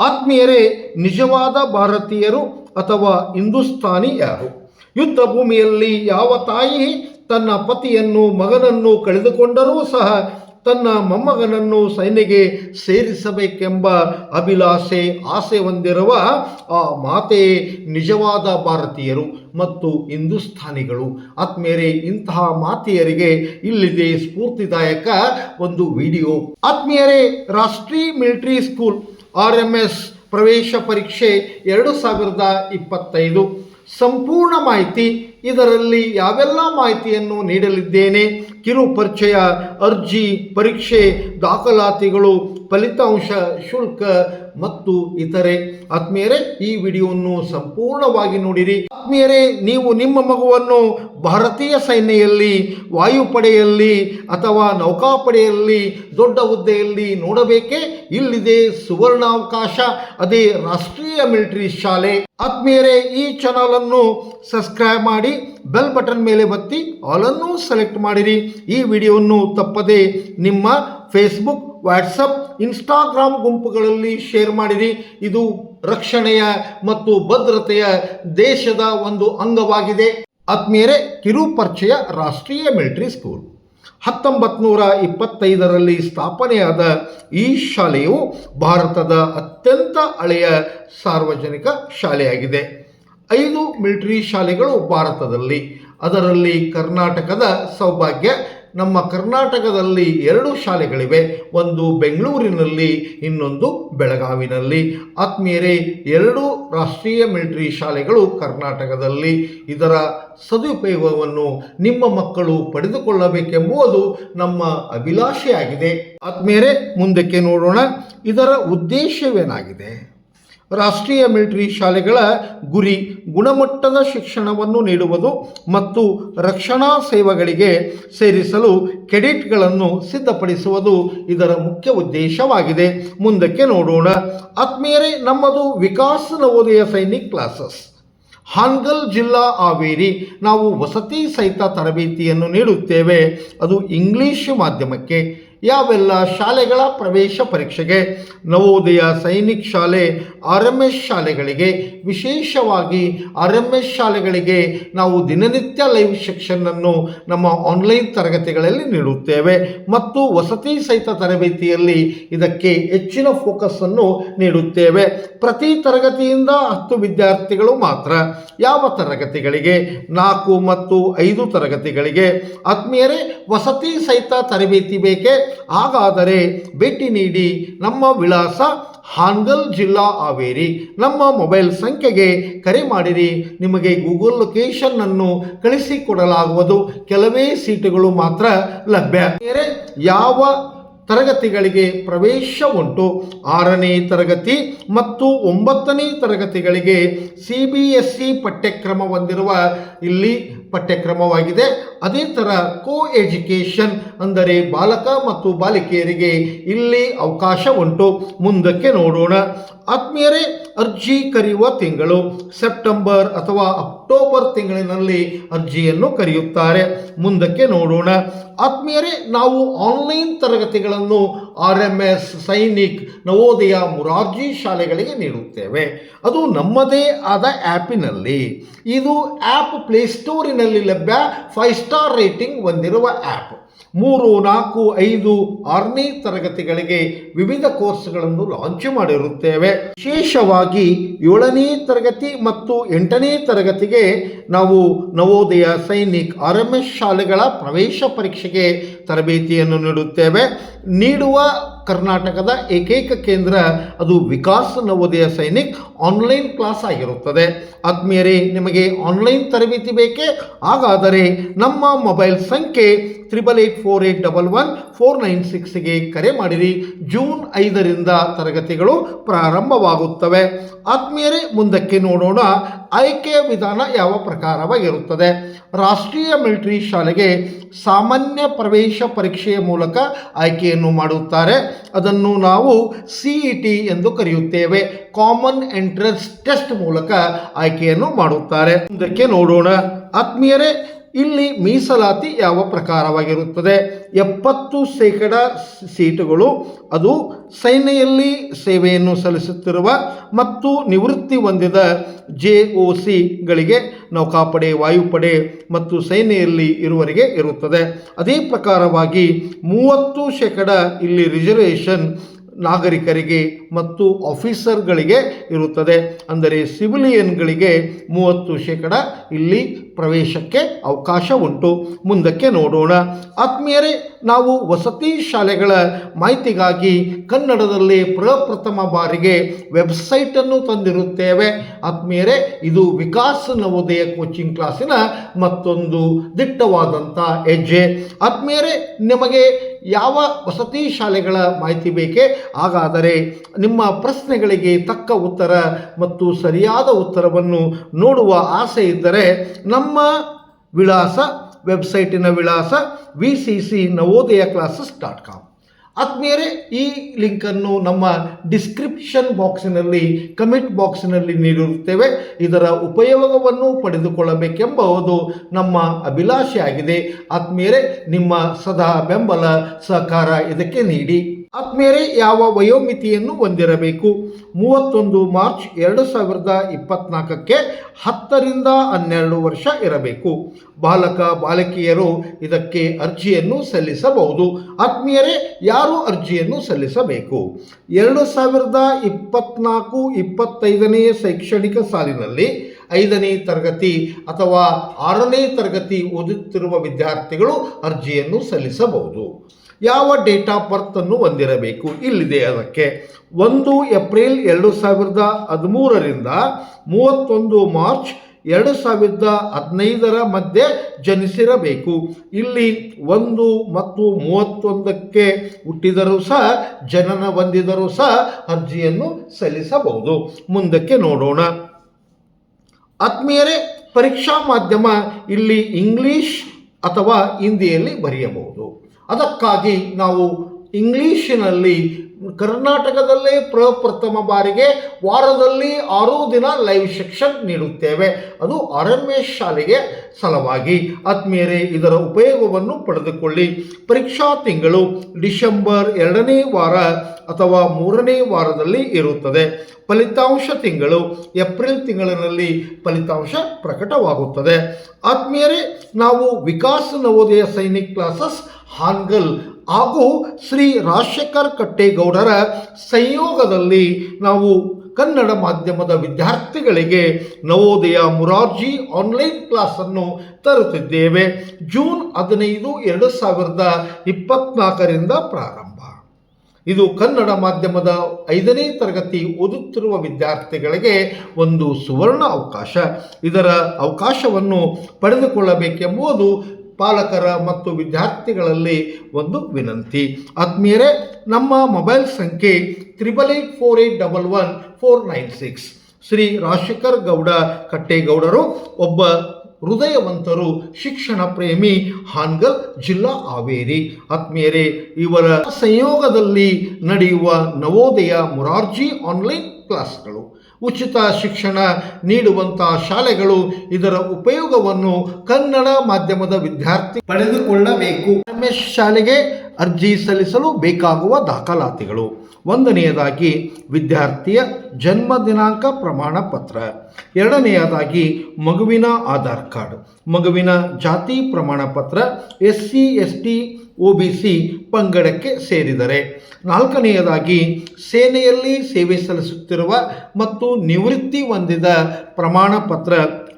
ಆತ್ಮೀಯರೇ, ನಿಜವಾದ ಭಾರತೀಯರು ಅಥವಾ ಹಿಂದೂಸ್ತಾನಿ ಯಾರು? ಯುದ್ಧ ಭೂಮಿಯಲ್ಲಿ ಯಾವ ತಾಯಿ ತನ್ನ ಪತಿಯನ್ನು, ಮಗನನ್ನು ಕಳೆದುಕೊಂಡರೂ ಸಹ ತನ್ನ ಮೊಮ್ಮಗನನ್ನು ಸೈನ್ಯಗೆ ಸೇರಿಸಬೇಕೆಂಬ ಅಭಿಲಾಷೆ, ಆಸೆ ಹೊಂದಿರುವ ಆ ಮಾತೆಯೇ ನಿಜವಾದ ಭಾರತೀಯರು ಮತ್ತು ಹಿಂದೂಸ್ತಾನಿಗಳು. ಆತ್ಮೀಯರೇ, ಇಂತಹ ಮಾತೆಯರಿಗೆ ಇಲ್ಲಿದೆ ಸ್ಫೂರ್ತಿದಾಯಕ ಒಂದು ವಿಡಿಯೋ. ಆತ್ಮೀಯರೇ, ರಾಷ್ಟ್ರೀಯ military school R M S ಪ್ರವೇಶ ಪರೀಕ್ಷೆ ಎರಡು ಸಾವಿರದ ಇಪ್ಪತ್ತೈದು. ಸಂಪೂರ್ಣ ಮಾಹಿತಿ ಇದರಲ್ಲಿ ಯಾವೆಲ್ಲ ಮಾಹಿತಿಯನ್ನು ನೀಡಲಿದ್ದೇನೆ? ಕಿರು ಪರಿಚಯ ಅರ್ಜಿ, ಪರೀಕ್ಷೆ, ದಾಖಲಾತಿಗಳು ಫಲಿತಾಂಶ, ಶುಲ್ಕ ಮತ್ತು ಇತರೆ. ಆತ್ಮೀಯರೇ, ಈ ವಿಡಿಯೋವನ್ನು ಸಂಪೂರ್ಣವಾಗಿ ನೋಡಿರಿ. ಆತ್ಮೀಯರೇ, ನೀವು ನಿಮ್ಮ ಮಗುವನ್ನು ಭಾರತೀಯ ಸೈನ್ಯದಲ್ಲಿ, ವಾಯುಪಡೆಯಲ್ಲಿ ಅಥವಾ ನೌಕಾಪಡೆಯಲ್ಲಿ, ದೊಡ್ಡ ಹುದ್ದೆಯಲ್ಲಿ ನೋಡಬೇಕೇ? ಇಲ್ಲಿದೆ ಸುವರ್ಣಾವಕಾಶ, ಅದೇ ರಾಷ್ಟ್ರೀಯ ಮಿಲಿಟರಿ ಶಾಲೆ. ಆತ್ಮೀಯರೇ, ಈ ಚಾನಲನ್ನು ಸಬ್ಸ್ಕ್ರೈಬ್ ಮಾಡಿ, ಬೆಲ್ ಬಟನ್ ಮೇಲೆ ಬತ್ತಿ ಆಲನ್ನು ಸೆಲೆಕ್ಟ್ ಮಾಡಿರಿ. ಈ ವಿಡಿಯೋವನ್ನು ತಪ್ಪದೆ ನಿಮ್ಮ ಫೇಸ್ಬುಕ್ ವಾಟ್ಸಪ್ ಇನ್ಸ್ಟಾಗ್ರಾಮ್ ಗುಂಪುಗಳಲ್ಲಿ ಶೇರ್ ಮಾಡಿರಿ. ಇದು ರಕ್ಷಣೆಯ ಮತ್ತು ಭದ್ರತೆಯ ದೇಶದ ಒಂದು ಅಂಗವಾಗಿದೆ. ಆತ್ಮೀಯರೇ ಕಿರು ಪರಿಚಯ ರಾಷ್ಟ್ರೀಯ ಮಿಲಿಟರಿ ಸ್ಕೂಲ್ ಹತ್ತೊಂಬತ್ತು ನೂರ ಇಪ್ಪತ್ತೈದರಲ್ಲಿ ಸ್ಥಾಪನೆಯಾದ ಈ ಶಾಲೆಯು ಭಾರತದ ಅತ್ಯಂತ ಹಳೆಯ ಸಾರ್ವಜನಿಕ ಶಾಲೆಯಾಗಿದೆ. ಐದು ಮಿಲಿಟರಿ ಶಾಲೆಗಳು ಭಾರತದಲ್ಲಿ. ಅದರಲ್ಲಿ ಕರ್ನಾಟಕದ ಸೌಭಾಗ್ಯ ನಮ್ಮ ಕರ್ನಾಟಕದಲ್ಲಿ ಎರಡು ಶಾಲೆಗಳಿವೆ. ಒಂದು ಬೆಂಗಳೂರಿನಲ್ಲಿ, ಇನ್ನೊಂದು ಬೆಳಗಾವಿನಲ್ಲಿ. ಆತ್ಮೀಯರೇ, ಎರಡು ರಾಷ್ಟ್ರೀಯ ಮಿಲಿಟರಿ ಶಾಲೆಗಳು ಕರ್ನಾಟಕದಲ್ಲಿ. ಇದರ ಸದುಪಯೋಗವನ್ನು ನಿಮ್ಮ ಮಕ್ಕಳು ಪಡೆದುಕೊಳ್ಳಬೇಕೆಂಬುದು ನಮ್ಮ ಅಭಿಲಾಷೆಯಾಗಿದೆ. ಆತ್ಮೀಯರೇ, ಮುಂದಕ್ಕೆ ನೋಡೋಣ. ಇದರ ಉದ್ದೇಶವೇನಾಗಿದೆ? ರಾಷ್ಟ್ರೀಯ ಮಿಲಿಟರಿ ಶಾಲೆಗಳ ಗುರಿ, ಗುಣಮಟ್ಟದ ಶಿಕ್ಷಣವನ್ನು ನೀಡುವುದು ಮತ್ತು ರಕ್ಷಣಾ ಸೇವೆಗಳಿಗೆ ಸೇರಿಸಲು ಕೆಡೆಟ್ಗಳನ್ನು ಸಿದ್ಧಪಡಿಸುವುದು ಇದರ ಮುಖ್ಯ ಉದ್ದೇಶವಾಗಿದೆ. ಮುಂದಕ್ಕೆ ನೋಡೋಣ. ಆತ್ಮೀಯರೇ, ನಮ್ಮದು ವಿಕಾಸ್ ನವೋದಯ ಸೈನಿಕ್ ಕ್ಲಾಸಸ್. ಹಾನ್ಗಲ್ ಜಿಲ್ಲಾ ಹಾವೇರಿ, ನಾವು ವಸತಿ ಸಹಿತ ತರಬೇತಿಯನ್ನು ನೀಡುತ್ತೇವೆ. ಅದು ಇಂಗ್ಲಿಷ್ ಮಾಧ್ಯಮಕ್ಕೆ. ಯಾವೆಲ್ಲ ಶಾಲೆಗಳ ಪ್ರವೇಶ ಪರೀಕ್ಷೆಗೆ, ನವೋದಯ ಸೈನಿಕ್ ಶಾಲೆ ಆರ್ ಎಂ ಎಸ್ ಶಾಲೆಗಳಿಗೆ, ವಿಶೇಷವಾಗಿ ಆರ್ ಎಂ ಎಸ್ ಶಾಲೆಗಳಿಗೆ ನಾವು ದಿನನಿತ್ಯ ಲೈವ್ ಸೆಕ್ಷನ್ನನ್ನು ನಮ್ಮ ಆನ್ಲೈನ್ ತರಗತಿಗಳಲ್ಲಿ ನೀಡುತ್ತೇವೆ. ಮತ್ತು ವಸತಿ ಸಹಿತ ತರಬೇತಿಯಲ್ಲಿ ಇದಕ್ಕೆ ಹೆಚ್ಚಿನ ಫೋಕಸ್ಸನ್ನು ನೀಡುತ್ತೇವೆ. ಪ್ರತಿ ತರಗತಿಯಿಂದ ಹತ್ತು ವಿದ್ಯಾರ್ಥಿಗಳು ಮಾತ್ರ ಯಾವ ತರಗತಿಗಳಿಗೆ, ನಾಲ್ಕು ಮತ್ತು ಐದು ತರಗತಿಗಳಿಗೆ, ಆತ್ಮೀಯರೇ ವಸತಿ ಸಹಿತ ತರಬೇತಿ ಬೇಕೇ? ಹಾಗಾದರೆ ಭೇಟಿ ನೀಡಿ ನಮ್ಮ ವಿಳಾಸ ಹಾನ್ಗಲ್ ಜಿಲ್ಲಾ ಹಾವೇರಿ. ನಮ್ಮ ಮೊಬೈಲ್ ಸಂಖ್ಯೆಗೆ ಕರೆ ಮಾಡಿರಿ. ನಿಮಗೆ ಗೂಗಲ್ ಲೊಕೇಶನ್ನನ್ನು ಕಳಿಸಿಕೊಡಲಾಗುವುದು. ಕೆಲವೇ ಸೀಟುಗಳು ಮಾತ್ರ ಲಭ್ಯ. ಬೇರೆ ಯಾವ ತರಗತಿಗಳಿಗೆ ಪ್ರವೇಶ ಉಂಟು? ಆರನೇ ತರಗತಿ ಮತ್ತು ಒಂಬತ್ತನೇ ತರಗತಿಗಳಿಗೆ ಸಿ ಬಿ ಎಸ್ ಸಿ ಪಠ್ಯಕ್ರಮ ಹೊಂದಿರುವ ಇಲ್ಲಿ ಪಠ್ಯಕ್ರಮವಾಗಿದೆ. ಅದೇ ಥರ ಕೋ ಎಜುಕೇಷನ್ ಅಂದರೆ ಬಾಲಕ ಮತ್ತು ಬಾಲಿಕೆಯರಿಗೆ ಇಲ್ಲಿ ಅವಕಾಶ ಉಂಟು ಮುಂದಕ್ಕೆ ನೋಡೋಣ. ಆತ್ಮೀಯರೇ, ಅರ್ಜಿ ಕರೆಯುವ ತಿಂಗಳು ಸೆಪ್ಟೆಂಬರ್ ಅಥವಾ ಅಕ್ಟೋಬರ್ ತಿಂಗಳಿನಲ್ಲಿ ಅರ್ಜಿಯನ್ನು ಕರೆಯುತ್ತಾರೆ. ಮುಂದಕ್ಕೆ ನೋಡೋಣ. ಆತ್ಮೀಯರೇ, ನಾವು ಆನ್ಲೈನ್ ತರಗತಿಗಳನ್ನು R M S Sainik, Navodaya, Murarji ಶಾಲೆಗಳಿಗೆ ನೀಡುತ್ತೇವೆ. ಅದು ನಮ್ಮದೇ ಆದ ಆ್ಯಪಿನಲ್ಲಿ. ಇದು ಆ್ಯಪ್ ಪ್ಲೇಸ್ಟೋರಿನಲ್ಲಿ ಲಭ್ಯ, ಫೈವ್ ಸ್ಟಾರ್ ರೇಟಿಂಗ್ ಹೊಂದಿರುವ ಆ್ಯಪ್. ಮೂರು, ನಾಲ್ಕು, ಐದು, ಆರನೇ ತರಗತಿಗಳಿಗೆ ವಿವಿಧ ಕೋರ್ಸ್ಗಳನ್ನು ಲಾಂಚ್ ಮಾಡಿರುತ್ತೇವೆ. ವಿಶೇಷವಾಗಿ ಏಳನೇ ತರಗತಿ ಮತ್ತು ಎಂಟನೇ ತರಗತಿಗೆ ನಾವು ನವೋದಯ ಸೈನಿಕ್ ಆರ್ ಶಾಲೆಗಳ ಪ್ರವೇಶ ಪರೀಕ್ಷೆಗೆ ತರಬೇತಿಯನ್ನು ನೀಡುತ್ತೇವೆ. ನೀಡುವ ಕರ್ನಾಟಕದ ಏಕೈಕ ಕೇಂದ್ರ ಅದು ವಿಕಾಸ್ ನವೋದಯ ಸೈನಿಕ್ ಆನ್ಲೈನ್ ಕ್ಲಾಸ್ ಆಗಿರುತ್ತದೆ. ಆತ್ಮೀಯರೇ, ನಿಮಗೆ ಆನ್ಲೈನ್ ತರಬೇತಿ ಬೇಕೇ? ಹಾಗಾದರೆ ನಮ್ಮ ಮೊಬೈಲ್ ಸಂಖ್ಯೆ triple eight four eight double one four nine ಸಿಕ್ಸ್ಗೆ ಕರೆ ಮಾಡಿರಿ. ಜೂನ್ ಐದರಿಂದ ತರಗತಿಗಳು ಪ್ರಾರಂಭವಾಗುತ್ತವೆ. ಆತ್ಮೀಯರೇ, ಮುಂದಕ್ಕೆ ನೋಡೋಣ ಆಯ್ಕೆಯ ವಿಧಾನ ಯಾವ ಪ್ರಕಾರವಾಗಿರುತ್ತದೆ. ರಾಷ್ಟ್ರೀಯ ಮಿಲಿಟರಿ ಶಾಲೆಗೆ ಸಾಮಾನ್ಯ ಪ್ರವೇಶ ಪರೀಕ್ಷೆಯ ಮೂಲಕ ಆಯ್ಕೆಯನ್ನು ಮಾಡುತ್ತಾರೆ. ಅದನ್ನು ನಾವು ಸಿ ಇ ಟಿ ಎಂದು ಕರೆಯುತ್ತೇವೆ. ಕಾಮನ್ ಎಂಟ್ರೆನ್ಸ್ ಟೆಸ್ಟ್ ಮೂಲಕ ಆಯ್ಕೆಯನ್ನು ಮಾಡುತ್ತಾರೆ. ಮುಂದಕ್ಕೆ ನೋಡೋಣ. ಆತ್ಮೀಯರೇ ಇಲ್ಲಿ ಮೀಸಲಾತಿ ಯಾವ ಪ್ರಕಾರವಾಗಿರುತ್ತದೆ? ಎಪ್ಪತ್ತು ಶೇಕಡ ಸೀಟುಗಳು, ಅದು ಸೈನ್ಯದಲ್ಲಿ ಸೇವೆಯನ್ನು ಸಲ್ಲಿಸುತ್ತಿರುವ ಮತ್ತು ನಿವೃತ್ತಿ ಹೊಂದಿದ ಜೆ ಒ ಸಿಗಳಿಗೆ ನೌಕಾಪಡೆ, ವಾಯುಪಡೆ ಮತ್ತು ಸೈನ್ಯದಲ್ಲಿ ಇರುವರಿಗೆ ಇರುತ್ತದೆ. ಅದೇ ಪ್ರಕಾರವಾಗಿ ಮೂವತ್ತು ಶೇಕಡ ಇಲ್ಲಿ ರಿಸರ್ವೇಷನ್ ನಾಗರಿಕರಿಗೆ ಮತ್ತು ಆಫೀಸರ್ಗಳಿಗೆ ಇರುತ್ತದೆ. ಅಂದರೆ ಸಿವಿಲಿಯನ್ಗಳಿಗೆ ಮೂವತ್ತು ಶೇಕಡ ಇಲ್ಲಿ ಪ್ರವೇಶಕ್ಕೆ ಅವಕಾಶ ಉಂಟು. ಮುಂದಕ್ಕೆ ನೋಡೋಣ. ಆತ್ಮೀಯರೇ, ನಾವು ವಸತಿ ಶಾಲೆಗಳ ಮಾಹಿತಿಗಾಗಿ ಕನ್ನಡದಲ್ಲಿ ಪ್ರಪ್ರಥಮ ಬಾರಿಗೆ ವೆಬ್ಸೈಟನ್ನು ತಂದಿರುತ್ತೇವೆ. ಆತ್ಮೀಯರೇ, ಇದು ವಿಕಾಸ್ ನವೋದಯ ಕೋಚಿಂಗ್ ಕ್ಲಾಸಿನ ಮತ್ತೊಂದು ದಿಟ್ಟವಾದಂಥ ಹೆಜ್ಜೆ. ಆತ್ಮೀಯರೇ, ನಿಮಗೆ ಯಾವ ವಸತಿ ಶಾಲೆಗಳ ಮಾಹಿತಿ ಬೇಕೇ? ಹಾಗಾದರೆ ನಿಮ್ಮ ಪ್ರಶ್ನೆಗಳಿಗೆ ತಕ್ಕ ಉತ್ತರ ಮತ್ತು ಸರಿಯಾದ ಉತ್ತರವನ್ನು ನೋಡುವ ಆಸೆ ಇದ್ದರೆ ನಮ್ಮ ವಿಳಾಸ ವೆಬ್ಸೈಟಿನ ವಿಳಾಸ V C C Navodaya classes dot com. ಆತ್ಮೀಯರೇ, ಈ ಲಿಂಕನ್ನು ನಮ್ಮ ಡಿಸ್ಕ್ರಿಪ್ಷನ್ ಬಾಕ್ಸಿನಲ್ಲಿ, ಕಮೆಂಟ್ ಬಾಕ್ಸಿನಲ್ಲಿ ನೀಡಿರುತ್ತೇವೆ. ಇದರ ಉಪಯೋಗವನ್ನು ಪಡೆದುಕೊಳ್ಳಬೇಕೆಂಬುದು ನಮ್ಮ ಅಭಿಲಾಷೆಯಾಗಿದೆ. ಆತ್ಮೀಯರೇ, ನಿಮ್ಮ ಸದಾ ಬೆಂಬಲ ಸಹಕಾರ ಇದಕ್ಕೆ ನೀಡಿ. ಆತ್ಮೀಯರೇ ಯಾವ ವಯೋಮಿತಿಯನ್ನು ಹೊಂದಿರಬೇಕು? ಮೂವತ್ತೊಂದು ಮಾರ್ಚ್ ಎರಡು ಸಾವಿರದ ಇಪ್ಪತ್ನಾಲ್ಕಕ್ಕೆ ಹತ್ತರಿಂದ ಹನ್ನೆರಡು ವರ್ಷ ಇರಬೇಕು. ಬಾಲಕ, ಬಾಲಕಿಯರು ಇದಕ್ಕೆ ಅರ್ಜಿಯನ್ನು ಸಲ್ಲಿಸಬಹುದು. ಆತ್ಮೀಯರೇ, ಯಾರು ಅರ್ಜಿಯನ್ನು ಸಲ್ಲಿಸಬೇಕು? ಎರಡು ಸಾವಿರದ ಇಪ್ಪತ್ನಾಲ್ಕು ಇಪ್ಪತ್ತೈದನೇ ಶೈಕ್ಷಣಿಕ ಸಾಲಿನಲ್ಲಿ ಐದನೇ ತರಗತಿ ಅಥವಾ ಆರನೇ ತರಗತಿ ಓದುತ್ತಿರುವ ವಿದ್ಯಾರ್ಥಿಗಳು ಅರ್ಜಿಯನ್ನು ಸಲ್ಲಿಸಬಹುದು. ಯಾವ ಡೇಟ್ ಆಫ್ ಬರ್ತನ್ನು ಹೊಂದಿರಬೇಕು? ಇಲ್ಲಿದೆ ಅದಕ್ಕೆ. ಒಂದು ಏಪ್ರಿಲ್ ಎರಡು ಸಾವಿರದ ಹದಿಮೂರರಿಂದ ಮೂವತ್ತೊಂದು ಮಾರ್ಚ್ ಎರಡು ಸಾವಿರದ ಹದಿನೈದರ ಮಧ್ಯೆ ಜನಿಸಿರಬೇಕು. ಇಲ್ಲಿ ಒಂದು ಮತ್ತು ಮೂವತ್ತೊಂದಕ್ಕೆ ಹುಟ್ಟಿದರೂ ಸಹ, ಜನನ ಹೊಂದಿದರೂ ಸಹ ಅರ್ಜಿಯನ್ನು ಸಲ್ಲಿಸಬಹುದು. ಮುಂದಕ್ಕೆ ನೋಡೋಣ. ಆತ್ಮೀಯರೇ, ಪರೀಕ್ಷಾ ಮಾಧ್ಯಮ ಇಲ್ಲಿ ಇಂಗ್ಲಿಷ್ ಅಥವಾ ಹಿಂದಿಯಲ್ಲಿ ಬರೆಯಬಹುದು. ಅದಕ್ಕಾಗಿ ನಾವು ಇಂಗ್ಲೀಷಿನಲ್ಲಿ ಕರ್ನಾಟಕದಲ್ಲೇ ಪ್ರಪ್ರಥಮ ಬಾರಿಗೆ ವಾರದಲ್ಲಿ ಆರು ದಿನ ಲೈವ್ ಸೆಕ್ಷನ್ ನೀಡುತ್ತೇವೆ. ಅದು ಆರ್ ಶಾಲೆಗೆ ಸಲುವಾಗಿ. ಆತ್ಮೀಯರೇ, ಇದರ ಉಪಯೋಗವನ್ನು ಪಡೆದುಕೊಳ್ಳಿ. ಪರೀಕ್ಷಾ ತಿಂಗಳು ಡಿಸೆಂಬರ್ ಎರಡನೇ ವಾರ ಅಥವಾ ಮೂರನೇ ವಾರದಲ್ಲಿ ಇರುತ್ತದೆ. ಫಲಿತಾಂಶ ತಿಂಗಳು ಏಪ್ರಿಲ್ ತಿಂಗಳಿನಲ್ಲಿ ಫಲಿತಾಂಶ ಪ್ರಕಟವಾಗುತ್ತದೆ. ಆತ್ಮೀಯರೇ, ನಾವು ವಿಕಾಸ ನವೋದಯ ಸೈನಿಕ್ ಕ್ಲಾಸಸ್ ಹಾನ್ಗಲ್ ಹಾಗೂ ಶ್ರೀ ರಾಜಶೇಖರ್ ಕಟ್ಟೇಗೌಡರ ಸಂಯೋಗದಲ್ಲಿ ನಾವು ಕನ್ನಡ ಮಾಧ್ಯಮದ ವಿದ್ಯಾರ್ಥಿಗಳಿಗೆ ನವೋದಯ ಮುರಾರ್ಜಿ ಆನ್ಲೈನ್ ಕ್ಲಾಸನ್ನು ತರುತ್ತಿದ್ದೇವೆ. ಜೂನ್ ಹದಿನೈದು, ಎರಡು ಸಾವಿರದ ಇಪ್ಪತ್ನಾಲ್ಕರಿಂದ ಪ್ರಾರಂಭ. ಇದು ಕನ್ನಡ ಮಾಧ್ಯಮದ ಐದನೇ ತರಗತಿ ಓದುತ್ತಿರುವ ವಿದ್ಯಾರ್ಥಿಗಳಿಗೆ ಒಂದು ಸುವರ್ಣ ಅವಕಾಶ. ಇದರ ಅವಕಾಶವನ್ನು ಪಡೆದುಕೊಳ್ಳಬೇಕೆಂಬುದು ಪಾಲಕರ ಮತ್ತು ವಿದ್ಯಾರ್ಥಿಗಳಲ್ಲಿ ಒಂದು ವಿನಂತಿ. ಆತ್ಮೀಯರೇ, ನಮ್ಮ ಮೊಬೈಲ್ ಸಂಖ್ಯೆ triple eight four eight double one four nine six. Shri Rajashekar Gowda ಕಟ್ಟೇಗೌಡರು, ಒಬ್ಬ ಹೃದಯವಂತರು, ಶಿಕ್ಷಣ ಪ್ರೇಮಿ ಹಾನ್ಗಲ್ ಜಿಲ್ಲಾ ಹಾವೇರಿ. ಆತ್ಮೀಯರೇ, ಇವರ ಸಂಯೋಗದಲ್ಲಿ ನಡೆಯುವ ನವೋದಯ ಮುರಾರ್ಜಿ ಆನ್ಲೈನ್ ಕ್ಲಾಸ್ಗಳು. ಉಚಿತ ಶಿಕ್ಷಣ ನೀಡುವಂಥ ಶಾಲೆಗಳು ಇದರ ಉಪಯೋಗವನ್ನು ಕನ್ನಡ ಮಾಧ್ಯಮದ ವಿದ್ಯಾರ್ಥಿ ಪಡೆದುಕೊಳ್ಳಬೇಕು. ರಮೇಶ್ ಶಾಲೆಗೆ ಅರ್ಜಿ ಸಲ್ಲಿಸಲು ಬೇಕಾಗುವ ದಾಖಲಾತಿಗಳು. ಒಂದನೆಯದಾಗಿ ವಿದ್ಯಾರ್ಥಿಯ ಜನ್ಮ ದಿನಾಂಕ ಪ್ರಮಾಣ ಪತ್ರ ಎರಡನೆಯದಾಗಿ ಮಗುವಿನ ಆಧಾರ್ ಕಾರ್ಡ್. ಮಗುವಿನ ಜಾತಿ ಪ್ರಮಾಣ ಪತ್ರ S C S T O B C ಪಂಗಡಕ್ಕೆ ಸೇರಿದರೆ. ನಾಲ್ಕನೆಯದಾಗಿ ಸೇನೆಯಲ್ಲಿ ಸೇವೆ ಸಲ್ಲಿಸುತ್ತಿರುವ ಮತ್ತು ನಿವೃತ್ತಿ ಹೊಂದಿದ ಪ್ರಮಾಣ ಪತ್ರ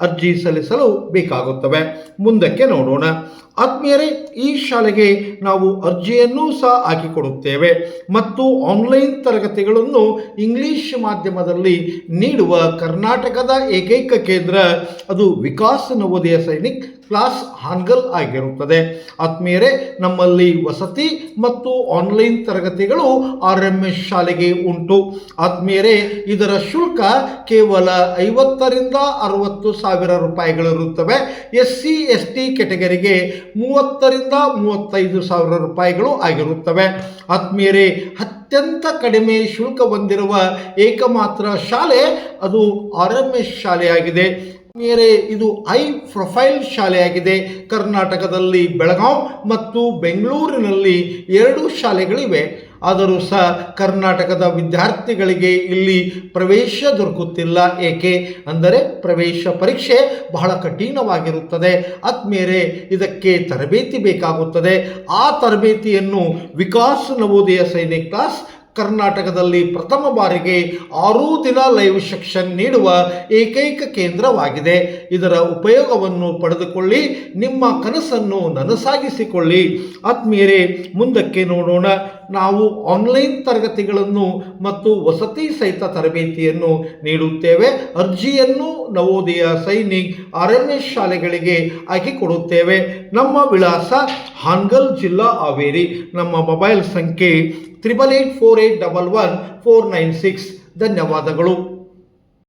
ಅರ್ಜಿ ಸಲ್ಲಿಸಲು ಬೇಕಾಗುತ್ತವೆ. ಮುಂದಕ್ಕೆ ನೋಡೋಣ. ಆತ್ಮೀಯರೇ, ಈ ಶಾಲೆಗೆ ನಾವು ಅರ್ಜಿಯನ್ನು ಸಹ ಹಾಕಿಕೊಡುತ್ತೇವೆ ಮತ್ತು ಆನ್ಲೈನ್ ತರಗತಿಗಳನ್ನು ಇಂಗ್ಲಿಷ್ ಮಾಧ್ಯಮದಲ್ಲಿ ನೀಡುವ ಕರ್ನಾಟಕದ ಏಕೈಕ ಕೇಂದ್ರ, ಅದು ವಿಕಾಸ್ ನವೋದಯ ಸೈನಿಕ್ ಕ್ಲಾಸ್ ಹಾನ್ಗಲ್ ಆಗಿರುತ್ತದೆ. ಆತ್ಮೀಯರೇ, ನಮ್ಮಲ್ಲಿ ವಸತಿ ಮತ್ತು ಆನ್ಲೈನ್ ತರಗತಿಗಳು ಆರ್ ಎಂ ಎಸ್ ಶಾಲೆಗೆ ಉಂಟು. ಆತ್ಮೀಯರೇ, ಇದರ ಶುಲ್ಕ ಕೇವಲ ಐವತ್ತರಿಂದ ಅರವತ್ತು ಸಾವಿರ ರೂಪಾಯಿಗಳಿರುತ್ತವೆ ಎಸ್ ಸಿ ಎಸ್ ಟಿ ಕೆಟಗರಿಗೆ ಮೂವತ್ತರಿಂದ ಮೂವತ್ತೈದು ಸಾವಿರ ರೂಪಾಯಿಗಳು ಆಗಿರುತ್ತವೆ. ಆತ್ಮೀಯರೇ, ಅತ್ಯಂತ ಕಡಿಮೆ ಶುಲ್ಕ ಹೊಂದಿರುವ ಏಕಮಾತ್ರ ಶಾಲೆ ಅದು ಆರ್ ಎಂ ಎಸ್ ಶಾಲೆಯಾಗಿದೆ. ಮೇರೆ ಇದು ಹೈ ಪ್ರೊಫೈಲ್ ಶಾಲೆಯಾಗಿದೆ. ಕರ್ನಾಟಕದಲ್ಲಿ ಬೆಳಗಾವ್ ಮತ್ತು ಬೆಂಗಳೂರಿನಲ್ಲಿ ಎರಡು ಶಾಲೆಗಳಿವೆ. ಆದರೂ ಸಹ ಕರ್ನಾಟಕದ ವಿದ್ಯಾರ್ಥಿಗಳಿಗೆ ಇಲ್ಲಿ ಪ್ರವೇಶ ದೊರಕುತ್ತಿಲ್ಲ. ಏಕೆ? ಅಂದರೆ ಪ್ರವೇಶ ಪರೀಕ್ಷೆ ಬಹಳ ಕಠಿಣವಾಗಿರುತ್ತದೆ. ಆದ್ಮೇಲೆ ಇದಕ್ಕೆ ತರಬೇತಿ ಬೇಕಾಗುತ್ತದೆ. ಆ ತರಬೇತಿಯನ್ನು ವಿಕಾಸ್ ನವೋದಯ ಸೈನಿಕ್ ಕ್ಲಾಸ್ ಕರ್ನಾಟಕದಲ್ಲಿ ಪ್ರಥಮ ಬಾರಿಗೆ ಆರು ದಿನ ಲೈವ್ ಸೆಕ್ಷನ್ ನೀಡುವ ಏಕೈಕ ಕೇಂದ್ರವಾಗಿದೆ. ಇದರ ಉಪಯೋಗವನ್ನು ಪಡೆದುಕೊಳ್ಳಿ, ನಿಮ್ಮ ಕನಸನ್ನು ನನಸಾಗಿಸಿಕೊಳ್ಳಿ. ಆತ್ಮೀಯರೇ ಮುಂದಕ್ಕೆ ನೋಡೋಣ. ನಾವು ಆನ್ಲೈನ್ ತರಗತಿಗಳನ್ನು ಮತ್ತು ವಸತಿ ಸಹಿತ ತರಬೇತಿಯನ್ನು ನೀಡುತ್ತೇವೆ. ಅರ್ಜಿಯನ್ನು Navodaya Sainik R M S ಶಾಲೆಗಳಿಗೆ ಹಾಕಿಕೊಡುತ್ತೇವೆ. ನಮ್ಮ ವಿಳಾಸ ಹಾನ್ಗಲ್ ಜಿಲ್ಲಾ ಹಾವೇರಿ. ನಮ್ಮ ಮೊಬೈಲ್ ಸಂಖ್ಯೆ triple eight four eight double one four nine six. ಧನ್ಯವಾದಗಳು.